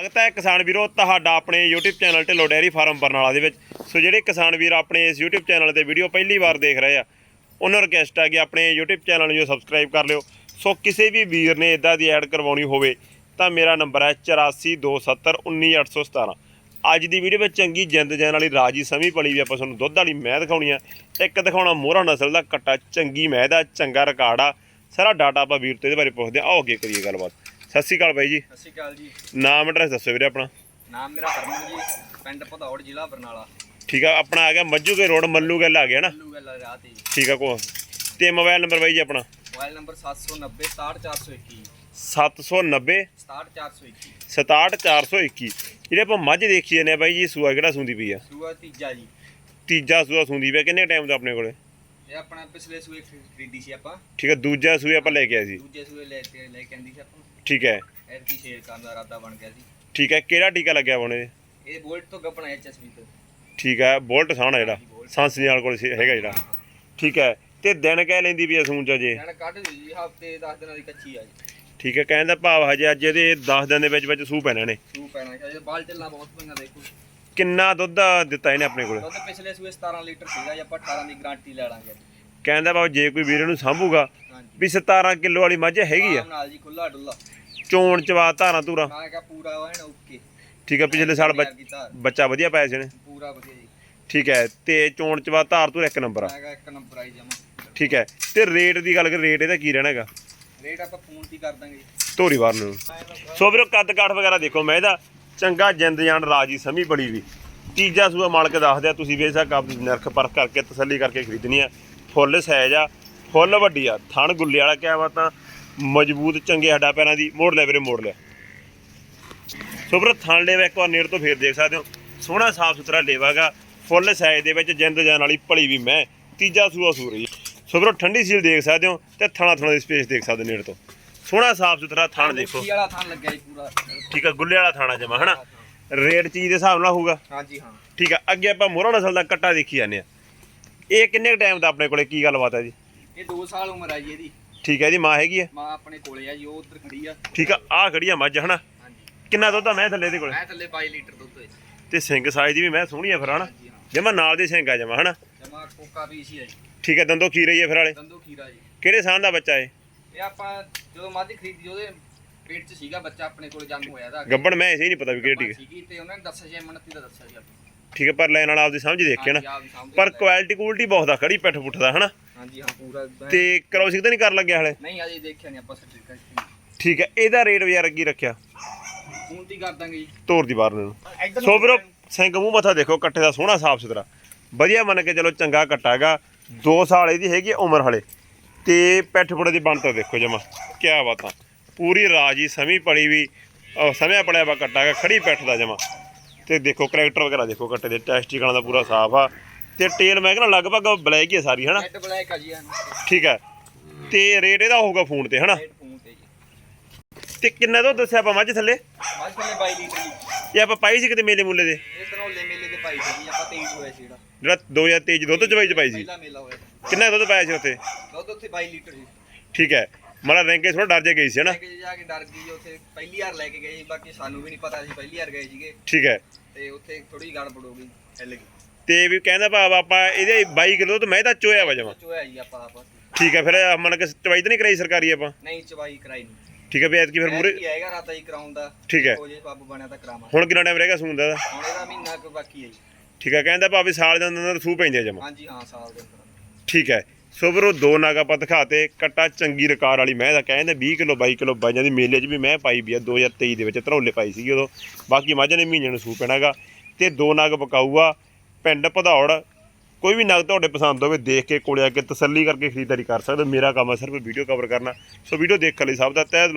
ਸਵਾਗਤ ਹੈ ਕਿਸਾਨ ਵੀਰੋ ਤੁਹਾਡਾ ਆਪਣੇ YouTube channel Dhillon dairy farm Barnala ਦੇ ਵਿੱਚ। ਸੋ ਜਿਹੜੇ ਕਿਸਾਨ ਵੀਰ ਆਪਣੇ ਇਸ YouTube ਚੈਨਲ ਤੇ ਵੀਡੀਓ ਪਹਿਲੀ ਵਾਰ ਦੇਖ ਰਹੇ ਆ, ਉਹਨਾਂ ਨੂੰ ਰਿਕਵੈਸਟ ਹੈ ਕਿ ਆਪਣੇ YouTube ਚੈਨਲ ਨੂੰ ਜੋ ਸਬਸਕ੍ਰਾਈਬ ਕਰ ਲਿਓ। ਸੋ ਕਿਸੇ ਵੀ ਵੀਰ ਨੇ ਇਦਾਂ ਦੀ ਐਡ ਕਰਵਾਉਣੀ ਹੋਵੇ, ਤਾਂ ਮੇਰਾ ਨੰਬਰ ਹੈ 8427191817 ਅੱਜ ਦੀ ਵੀਡੀਓ ਵਿੱਚ ਚੰਗੀ ਜਿੰਦ ਜੈਨ ਵਾਲੀ ਰਾਜੀ ਸਮੀ ਪਲੀ ਵੀ ਆਪਾਂ ਤੁਹਾਨੂੰ ਦੁੱਧ ਵਾਲੀ ਮੈਂ ਦਿਖਾਉਣੀ ਆ। ਇੱਕ ਦਿਖਾਉਣਾ ਮੋਹਰਾ ਨਸਲ ਦਾ ਕੱਟਾ, ਚੰਗੀ ਮੈਂ ਦਾ ਚੰਗਾ ਰਿਕਾਰਡ ਆ। ਸਾਰਾ ਡਾਟਾ ਆਪਾਂ ਵੀਰ ਤੋਂ ਇਹਦੇ ਬਾਰੇ ਪੁੱਛਦੇ ਆ। ਆਓ ਅੱਗੇ ਕਰੀਏ ਗੱਲਬਾਤ। ਸਤਿ ਸ਼੍ਰੀ ਅਕਾਲ ਬਾਈ ਜੀ। ਸਤਿ ਸ਼੍ਰੀ ਅਕਾਲ ਜੀ। ਨਾਮ ਐਡਰੈਸ ਦੱਸੋ ਵੀਰੇ ਆਪਣਾ। ਨਾਮ ਮੇਰਾ ਹਰਮਨ ਜੀ ਪਿੰਡ ਭਦੌੜ ਜ਼ਿਲ੍ਹਾ ਬਰਨਾਲਾ। ਠੀਕ ਆ ਆਪਣਾ ਆ ਗਿਆ ਮੱਜੂ ਕੇ ਰੋਡ ਮੱਲੂ ਗੱਲ ਆ ਗਿਆ ਨਾ? ਲੱਲੂ ਗੱਲ ਰਾਹ ਤੇ ਜੀ। ਠੀਕ ਆ ਕੋ ਤੇ ਮੋਬਾਈਲ ਨੰਬਰ ਬਾਈ ਜੀ ਆਪਣਾ? ਮੋਬਾਈਲ ਨੰਬਰ 790 68421 790 68421 67421 ਜਿਹੜੇ ਆਪਾਂ ਮੱਝ ਦੇਖੀ ਜਾਂਦੇ ਆ ਬਾਈ ਜੀ ਸੂਆ ਕਿਹੜਾ ਸੁੰਦੀ ਪਈ ਆ? ਸੂਆ ਤੀਜਾ ਜੀ। ਤੀਜਾ ਸੂਆ ਸੁੰਦੀ ਪਈ ਆ, ਕਿੰਨੇ ਟਾਈਮ ਦਾ ਆਪਣੇ ਕੋਲੇ? ਇਹ ਆਪਣਾ ਪਿਛਲੇ ਸੂਏ ਖਰੀ- ਖਰੀਦੀ ਸੀ ਆਪਾਂ। ਠੀਕ ਆ ਦੂਜਾ ਸੂਆ ਆਪਾਂ ਲੈ ਕੇ ਆਏ ਸੀ। ਦੂਜੇ ਸੂਏ ਲੈ ਕੇ ਲੈ ਕੇ ਆਂਦੀ ਸੀ ਆਪਾਂ। ਠੀਕ ਹੈ। ਐਤਕੀ ਸ਼ੇਰ ਕਰਨ ਦਾ ਇਰਾਦਾ ਬਣ ਗਿਆ ਸੀ। ਠੀਕ ਹੈ ਕਿਹੜਾ ਟੀਕਾ ਲੱਗਿਆ ਹੋਣੇ ਇਹ? ਬੋਲਟ ਤੋਂ ਗੱਪਣਾ ਐਚਐਸਵੀ ਤੋਂ। ਠੀਕ ਹੈ ਬੋਲਟ ਸਾਣਾ ਜਿਹੜਾ ਸਾਂਸਨੀ ਵਾਲ ਕੋਲ ਸੀ- ਹੈਗਾ ਜਿਹੜਾ। ਠੀਕ ਹੈ ਤੇ ਦਿਨ ਕਹਿ ਲੈਂਦੀ ਵੀ ਆ ਸੂਣ ਚ ਜੇ। ਜਾਨ ਕੱਢ ਦਿਓ ਜੀ ਹਫ਼ਤੇ 10 ਦਿਨਾਂ ਦੀ ਕੱਚੀ ਆ ਜੀ। ਠੀਕ ਹੈ ਕਹਿਣ ਦਾ ਭਾਵ ਹਜੇ ਅੱਜ ਇਹਦੇ 10 ਦਿਨ ਦੇ ਵਿੱਚ ਵਿੱਚ ਸੂ ਪੈਣਾ ਨੇ ਸੂ ਪੈਣਾ ਹੈ ਬਾਲ ਚੱਲਣਾ ਬਹੁਤ ਪੰਗਾ ਦੇਖੋ। ਕਿੰਨਾ ਦੁੱਧ ਦਿੱਤਾ ਇਹਨੇ ਆਪਣੇ ਕੋਲ? ਦੁੱਧ ਪਿਛਲੇ ਸੂਏ 17 ਲੀਟਰ ਸੀਗਾ ਜੀ ਆਪਾਂ 18 ਦੀ ਗਾਰੰਟੀ ਲੈ ਲਾਂਗੇ। ਕਹਿੰਦਾ ਭਾਵ ਜੇ ਕੋਈ ਵੀਰ ਨੂੰ ਸਾਂਭੂਗਾ ਵੀ 17 ਕਿਲੋ ਵਾਲੀ ਮੱਝ ਹੈਗੀ ਆ। ਨਾਲ ਜੀ ਖੁੱਲਾ ਡੁੱਲਾ ਚੋਣ ਚਵਾ ਧਾਰਾਂ ਧੂਰਾ। ਮੈਂ ਕਿਹਾ ਪੂਰਾ ਨਾ ਓਕੇ। ਠੀਕ ਹੈ ਪਿਛਲੇ ਸਾਲ ਬੱਚ- ਵਧੀਆ ਪਾਇਆ ਸੀ ਨੇ ਪੂਰਾ ਵਧੀਆ ਜੀ। ਠੀਕ ਹੈ ਤੇ ਚੋਣ ਚਵਾ ਧਾਰ ਧੂਰ ਇੱਕ ਨੰਬਰ ਆ। ਮੈਂ ਕਿਹਾ ਇੱਕ ਨੰਬਰ ਆਈ ਜਮਾ। ਠੀਕ ਹੈ ਤੇ ਰੇਟ ਦੀ ਗੱਲ ਕਰ ਰੇਟ ਇਹਦਾ ਕੀ ਰਹਿਣਾ ਹੈਗਾ? ਰੇਟ ਆਪਾਂ ਫੋਨ ਤੇ ਹੀ ਕਰ ਦਾਂਗੇ ਜੀ। ਧੋਰੀ ਵਾਰ ਨੂੰ। ਸੋ ਵੀਰੋ ਕੱਦ ਕਾਠ ਵਗੈਰਾ ਦੇਖੋ ਮੈਂ ਇਹਦਾ ਚੰਗਾ ਜਿੰਦ ਜਾਨ ਰਾਜੀ ਸਮੀ ਬੜੀ ਵੀ। ਤੀਜਾ ਸੂਆ ਮਾਲਕ ਦੱਸਦੇ ਆ ਤੁਸੀਂ ਬੇਸ਼ੱਕ ਆਪਦੀ ਨਰਖ ਪਰਖ ਕਰਕੇ ਤਸੱਲੀ ਕਰਕੇ ਖਰੀਦਣੀ ਆ। ਫੁੱਲ ਸਾਈਜ਼ ਆ ਫੁੱਲ ਵੱਡੀ ਆ ਥਣ ਗੁੱਲੇ ਵਾਲਾ ਕਿਆ ਵਾ ਤਾਂ ਮਜ਼ਬੂਤ ਚੰਗੇ ਹੱਡਾ ਪੈਰਾਂ ਦੀ ਮੋੜ ਲੈ ਵੀਰੇ ਮੋੜ ਲੈ ਸੋ ਵੀਰੋ ਥਣ ਲੇਵਾ ਇੱਕ ਵਾਰ ਨੇੜ ਤੋਂ ਫੇਰ ਦੇਖ ਸਕਦੇ ਹੋ ਸੋਹਣਾ ਸਾਫ਼ ਸੁਥਰਾ ਲੇਵਾਗਾ ਫੁੱਲ ਸਾਈਜ਼ ਦੇ ਵਿੱਚ ਜਿੰਦ ਜਾਨ ਵਾਲੀ ਭਲੀ ਵੀ ਮੈਂ ਤੀਜਾ ਸੂਆ ਸੂ ਰਹੀ ਸੋ ਵੀਰੋ ਠੰਡੀ ਸੀਲ ਦੇਖ ਸਕਦੇ ਹੋ ਤੇ ਥਣਾ ਥਣਾ ਦੀ ਸਪੇਸ ਦੇਖ ਸਕਦੇ ਨੇੜ ਤੋਂ। ਸੋਹਣਾ ਸਾਫ਼ ਸੁਥਰਾ ਥਣ ਦੇਖੋ। ਵਾਲਾ ਥਾਂ ਲੱਗਿਆ ਜੀ ਪੂਰਾ। ਠੀਕ ਆ ਗੁੱਲੇ ਵਾਲਾ ਥਾਣਾ ਜਮਾ ਹਨਾ? ਰੇਟ ਚੀਜ਼ ਦੇ ਹਿਸਾਬ ਨਾਲ ਹੋਊਗਾ। ਹਾਂਜੀ ਹਾਂ। ਠੀਕ ਆ ਅੱਗੇ ਆਪਾਂ ਮੋਹਰਾ ਨਸਲ ਦਾ ਕੱਟਾ ਦੇਖੀ ਜਾਂਦੇ ਆ। ਇਹ ਕਿੰਨੇ ਟਾਈਮ ਦਾ ਆਪਣੇ ਕੋਲੇ ਕੀ ਗੱਲਬਾਤ ਹੈ ਜੀ? ਇਹ 2 ਸਾਲ ਉਮਰ ਆ ਜੀ ਇਹਦੀ। ਠੀਕ ਹੈ ਇਹਦੀ ਮਾਂ ਹੈਗੀ ਹੈ? ਮਾਂ ਆਪਣੇ ਕੋਲੇ ਆ ਜੀ ਉਹ ਉੱਧਰ ਖੜੀ ਆ। ਠੀਕ ਆ ਆ ਖੜੀ ਆ ਮੱਝ ਹਨਾ? ਹਾਂਜੀ। ਕਿੰਨਾ ਦੁੱਧ ਆ ਮੈਂ ਥੱਲੇ ਇਹਦੇ ਕੋਲੇ? ਮੈਂ ਥੱਲੇ 22 ਲੀਟਰ ਦੁੱਧ ਹੈ ਤੇ ਸਿੰਘ ਸਾਈਜ਼ ਦੀ ਵੀ ਮੈਂ ਸੋਹਣੀ ਆ ਫਿਰ ਹਨਾ? ਹਾਂਜੀ ਹਾਂ। ਜਮਾ ਨਾਲ ਦੇ ਸਿੰਘ ਆ ਜਮਾ ਹਨਾ? ਜਮਾ ਕੋਕਾ ਵੀ ਸੀ ਆ ਜੀ। ਠੀਕ ਹੈ ਦੰਦੋ ਖੀ ਰਹੀ ਹੈ ਫਿਰ ਵਾਲੇ? ਦੰਦੋ ਖੀਰਾ ਜੀ। ਕਿਹੜੇ ਸਾਹ ਦਾ ਬੱਚਾ ਇਹ? ਇਹ ਆਪਾਂ ਜਦੋਂ ਮੱਝ ਖਰੀਦੀ ਉਹਦੇ ਪੇਟ 'ਚ ਸੀਗਾ ਬੱਚਾ ਆਪਣੇ ਕੋਲ ਜਨਮ ਹੋਇਆ ਦਾ ਗੱਬੜ ਮੈਂ ਹੀ ਨਹੀਂ ਪਤਾ ਵੀ ਕਿਹੜੀ ਠੀਕ ਹੈ ਸੀਗੀ ਤੇ ਉਹਨਾਂ ਨੇ ਦੱਸਿਆ ਜੀ ਮਨਤੀ ਦਾ ਦੱਸਿਆ ਜੀ ਆਪਾਂ। ਠੀਕ ਹੈ ਪਰ ਲੈਣ ਵਾਲਾ ਆਪਦੀ ਸਮਝ ਦੇਖ ਕੇ ਨਾ। ਹਾਂਜੀ, ਆਪ ਹੀ ਸਮਝ ਪਰ ਲੈ। ਕੁਆਲਿਟੀ ਕੁਆਲਿਟੀ ਬਹੁਤ ਆ ਖੜੀ ਪਿੱਠ ਪੁੱਠ ਦਾ ਹਨਾ? ਹਾਂਜੀ ਹਾਂ ਪੂਰਾ। ਤੇ ਕਰੋਸਿਕ ਤਾਂ ਨਹੀਂ ਕਰ ਲੱਗਿਆ ਹਲੇ? ਨਹੀਂ ਅਜੇ ਦੇਖਿਆ ਨਹੀਂ ਆਪਾਂ ਸਰਟੀਫਿਕੇਟ ਠੀਕ ਹੈ ਇਹਦਾ ਰੇਟ ਯਾਰ ਅੱਗੇ ਰੱਖਿਆ? ਫੋਨ ਤੇ ਕਰ ਦਾਂਗੇ ਜੀ। ਤੋਰ ਦੀ ਬਾਹਰ ਨੂੰ। ਇੱਧਰ ਸੋ ਵੀਰੋ ਸਿੰਘ ਮੂੰਹ ਮੱਥਾ ਦੇਖੋ ਕੱਟੇ ਦਾ ਸੋਹਣਾ ਸਾਫ਼ ਸੁਥਰਾ। ਵਧੀਆ ਮੰਨ ਕੇ ਚਲੋ ਚੰਗਾ ਕੱਟਾ ਹੈਗਾ। 2 ਸਾਲ ਇਹਦੀ ਹੈਗੀ ਉਮਰ ਹਲੇ। ਤੇ ਪੈਠ ਪੁੜੇ ਦੀ ਬਣਤਰ ਦੇਖੋ ਜਮਾ। ਕਿਆ ਬਾਤਾਂ ਪੂਰੀ ਰਾਜੀ ਸਮੀ ਪੜੀ ਵੀ ਸਮਿਆ ਪੜਿਆ ਵਾ ਕੱਟਾ ਹੈਗਾ ਖੜੀ ਪੈਠ ਦਾ ਜਮਾ। ਤੇ ਦੇਖੋ ਕਰੈਕਟਰ ਵਗੈਰਾ ਦੇਖੋ ਕੱਟੇ ਦੇ। ਟੈਸਟੀਕਲਾਂ ਦਾ ਪੂਰਾ ਸਾਫ਼ ਆ। ਤੇ ਟੇਲ ਮੈਂ ਕਹਿੰਦਾ ਲਗਭਗ ਬਲੈਕ ਹੀ ਸਾਰੀ ਹਨਾ? ਰੈੱਡ ਬਲੈਕ ਆ ਜੀ ਇਹਨੂੰ ਠੀਕ ਹੈ ਤੇ ਰੇਟ ਇਹਦਾ ਹੋਊਗਾ ਫੋਨ ਤੇ ਹਨਾ? ਫੋਨ ਤੇ ਜੀ। ਤੇ ਕਿੰਨਾ ਦੁੱਧ ਦੱਸਿਆ ਆਪਾਂ ਮੱਝ ਥੱਲੇ? ਮੱਝ ਥੱਲੇ 22 ਲੀਟਰ ਜੀ। ਇਹ ਆਪਾਂ ਪਾਈ ਸੀ ਕਿਤੇ ਮੇਲੇ ਮੂਲੇ ਦੇ? ਇਹ ਧਨੌਲੇ ਮੇਲੇ ਦੇ ਪਾਈ ਸੀ ਜੀ ਆਪਾਂ 23 ਹੋਇਆ ਸੀ ਜਿਹੜਾ। ਜਿਹੜਾ 2023 ਚ ਦੁੱਧ ਚਵਾਈ ਚ ਪਾਈ ਸੀ? ਪਹਿਲਾ ਮੇਲਾ ਹੋਇਆ। ਸੀ। ਕਿੰਨਾ ਦੁੱਧ ਪਾਇਆ ਸੀ ਉੱਥੇ? ਦੁੱਧ ਉੱਥੇ 22 ਲੀਟਰ ਸੀ ਠੀਕ ਹੈ। ਮਾੜਾ ਰੈਂਕੇ ਥੋੜਾ ਡਰ ਜੇ ਗਈ ਸੀ ਹਨਾ? ਲੈ ਕੇ ਜਾ ਕੇ ਡਰ ਗਈ ਉੱਥੇ ਪਹਿਲੀ ਵਾਰ ਲੈ ਕੇ ਗਏ ਬਾਕੀ ਸਾਨੂੰ ਵੀ ਨਹੀਂ ਪਤਾ ਸੀ ਪਹਿਲੀ ਵਾਰ ਗਏ ਸੀਗੇ। ਠੀਕ ਹੈ। ਤੇ ਉੱਥੇ ਥੋੜੀ ਗੜਬੜ ਹੋ ਗਈ ਹਿੱਲ ਗਈ। ਤੇ ਵੀ ਕਹਿੰਦਾ ਭਾਵ ਆਪਾਂ ਇਹਦੇ 22 ਕਿਲੋ ਤੋਂ ਮੈਂ ਤਾਂ ਚੋਇਆ ਵਾ ਜਮਾ। ਚੋਇਆ ਜੀ ਆਪਾਂ ਆਪ। ਠੀਕ ਹੈ ਫਿਰ ਮੰਨ ਕੇ ਚਵਾਈ ਤਾਂ ਨਹੀਂ ਕਰਾਈ ਸਰਕਾਰੀ ਆਪਾਂ? ਨਹੀਂ ਚਵਾਈ ਕਰਾਈ ਨਹੀਂ। ਠੀਕ ਹੈ ਵੀ ਐਤਕੀ ਫਿਰ ਮੂਰੇ ਕੀ ਆਏਗਾ ਰਾਤਾ ਜੀ ਕਰਾਉਣ ਦਾ। ਠੀਕ ਹੈ। ਹੋ ਜੇ ਪੱਬ ਬਣਿਆ ਤਾਂ ਕਰਾਵਾਂ। ਹੁਣ ਕਿੰਨਾ ਟਾਈਮ ਰਹੇਗਾ ਸੂਣ ਦਾ? ਹੁਣ ਇਹਦਾ ਮਹੀਨਾ ਕੁ ਬਾਕੀ ਹੈ ਜੀ। ਠੀਕ ਹੈ ਕਹਿੰਦਾ ਭਾਵੇਂ ਸਾਲ ਦੇ ਅੰਦਰ ਸੂ ਪੈਂਦੇ ਜਮਾ। ਹਾਂਜੀ ਹਾਂ ਸਾਲ ਦੇ ਅੰਦਰ। ਠੀਕ ਹੈ ਸੋ ਵੀਰੋ ਦੋ ਨਾਗ ਆਪਾਂ ਦਿਖਾਤੇ ਕੱਟਾ ਚੰਗੀ ਰਕਾਰ ਵਾਲੀ। ਮੈਂ ਤਾਂ ਕਹਿੰਦੇ 20 ਕਿਲੋ 22 ਕਿਲੋ ਬਾਈਆਂ ਦੀ ਮੇਲੇ 'ਚ ਵੀ ਮੈਂ ਪਾਈ ਵੀ ਆ 2023 ਦੇ ਵਿੱਚ ਧਰੌਲੇ ਪਾਈ ਸੀਗੀ ਉਦੋਂ। ਬਾਕੀ ਮੱਝ ਨੇ ਮਹੀਨੇ ਨੂੰ ਸੂ ਪੈਣਾਗਾ। ਤੇ ਦੋ ਨਾਗ ਬਕਾਊਆ ਪਿੰਡ ਭਦੌੜ, ਕੋਈ ਵੀ ਨਗ ਤੁਹਾਡੇ ਪਸੰਦ ਹੋਵੇ ਦੇਖ ਕੇ ਕੋਲੇ ਆ ਕੇ ਤਸੱਲੀ ਕਰਕੇ ਖਰੀਦਦਾਰੀ ਕਰ ਸਕਦੇ ਹੋ। ਮੇਰਾ ਕੰਮ ਹੈ ਸਿਰਫ ਵੀਡੀਓ ਕਵਰ ਕਰਨਾ ਸੋ ਵੀਡੀਓ ਦੇਖਣ ਲਈ ਸਭ ਦਾ ਤਹਿ ਦਿਲੋਂ